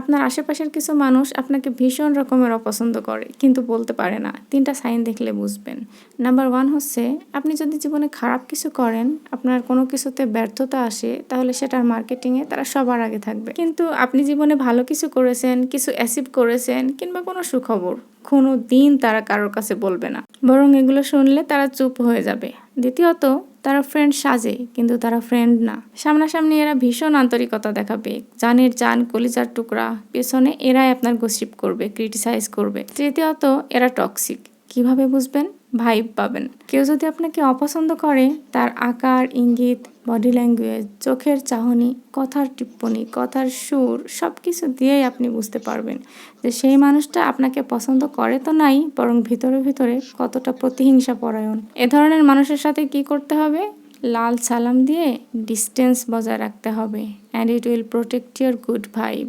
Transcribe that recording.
আপনার আশেপাশের কিছু মানুষ আপনাকে ভীষণ রকমের অপছন্দ করে, কিন্তু বলতে পারে না। তিনটা সাইন দেখলে বুঝবেন। নাম্বার ওয়ান হচ্ছে, আপনি যদি জীবনে খারাপ কিছু করেন, আপনার কোনো কিছুতে ব্যর্থতা আসে, তাহলে সেটার মার্কেটিংয়ে তারা সবার আগে থাকবে। কিন্তু আপনি জীবনে ভালো কিছু করেছেন, কিছু অ্যাচিভ করেছেন, কিংবা কোনো সুখবর, কোনো দিন তারা কারোর কাছে বলবে না। বরং এগুলো শুনলে তারা চুপ হয়ে যাবে। দ্বিতীয়ত তারা ফ্রেন্ড সাজে, কিন্তু তারা ফ্রেন্ড না। সামনাসামনি এরা ভীষণ আন্তরিকতা দেখাবে। জানের জান, কলিজার টুকরা, পেছনে এরাই আপনার গসিপ করবে ক্রিটিসাইজ করবে। তৃতীয়ত, এরা টক্সিক কীভাবে বুঝবেন? ভাইব পাবেন। কেউ যদি আপনাকে অপছন্দ করে, তার আকার, ইঙ্গিত বডি ল্যাঙ্গুয়েজ চোখের চাহনি, কথার টিপ্পনি, কথার সুর সব কিছু দিয়েই আপনি বুঝতে পারবেন যে সেই মানুষটা আপনাকে পছন্দ করে তো নাই, বরং ভিতরে ভিতরে কতটা প্রতিহিংসা পরায়ণ। এ ধরনের মানুষের সাথে কি করতে হবে? লাল সালাম দিয়ে ডিস্টেন্স বজায় রাখতে হবে and it will protect your good vibe